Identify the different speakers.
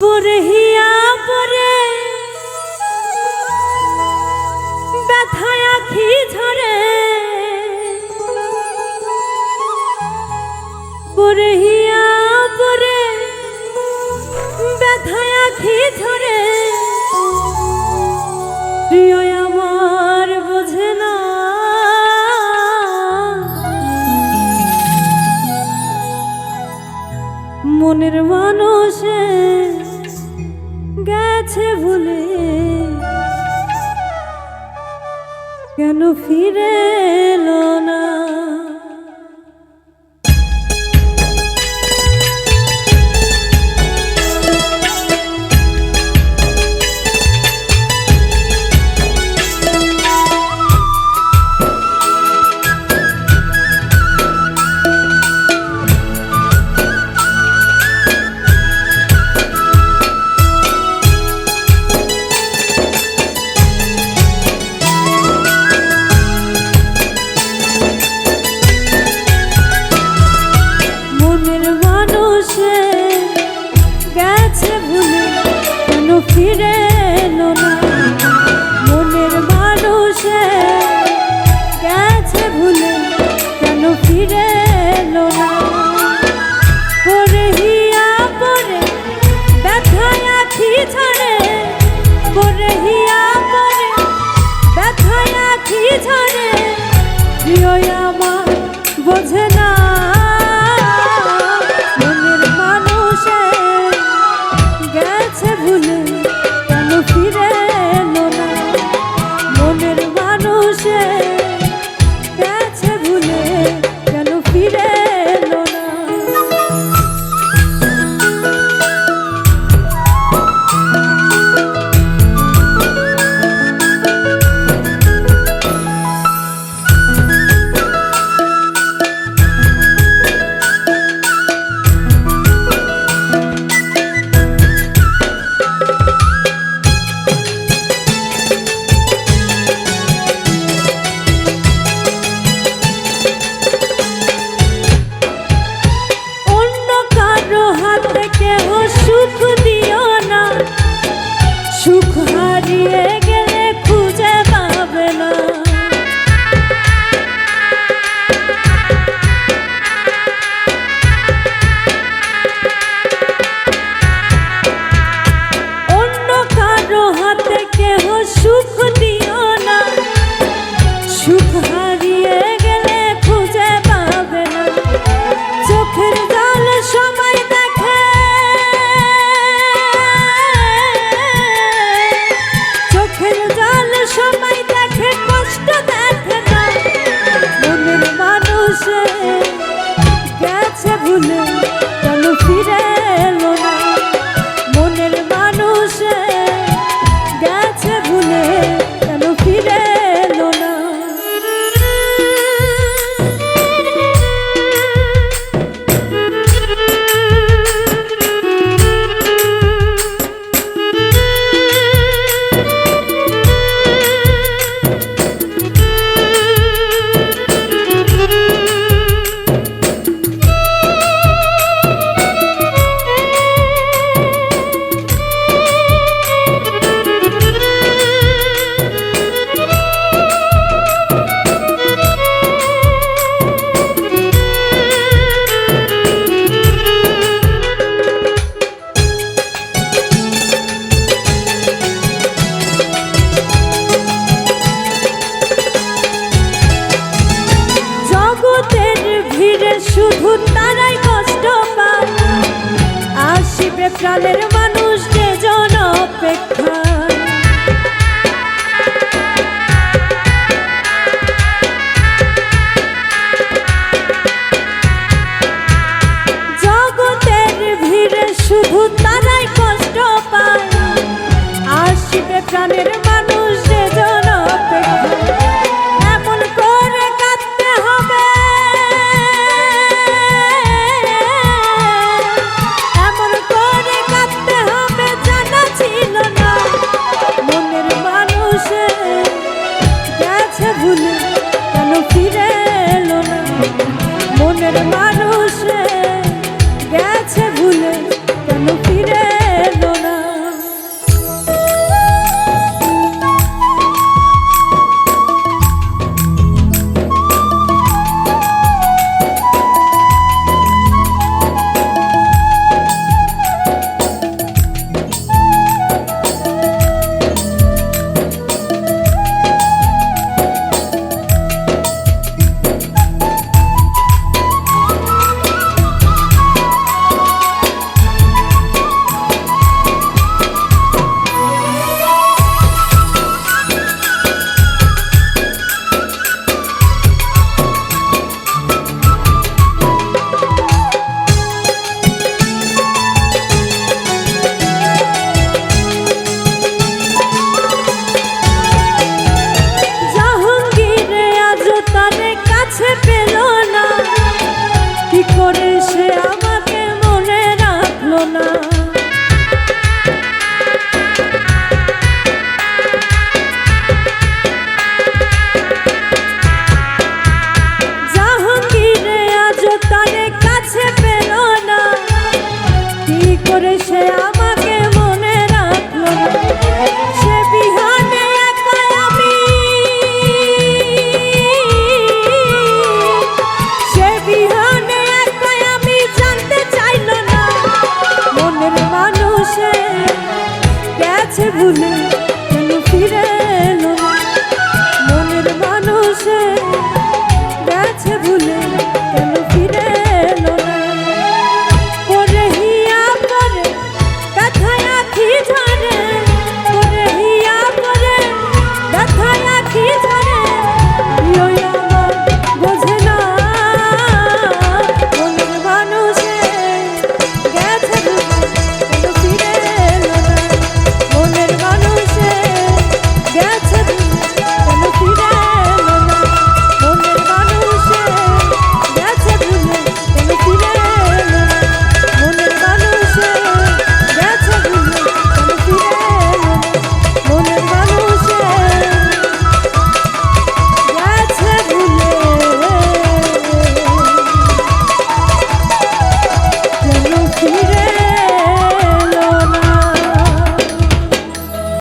Speaker 1: পরহিয়া ব্যথায় আখি ঝরে। ব্যথায় আখি ঝরে। মনের মানুষে গেছে ভুলে কেন ফিরে না? বোঝে সবাই প্রাণের মানুষ যে জন অপেক্ষা। জগতের ভিড়ে শুধু তারা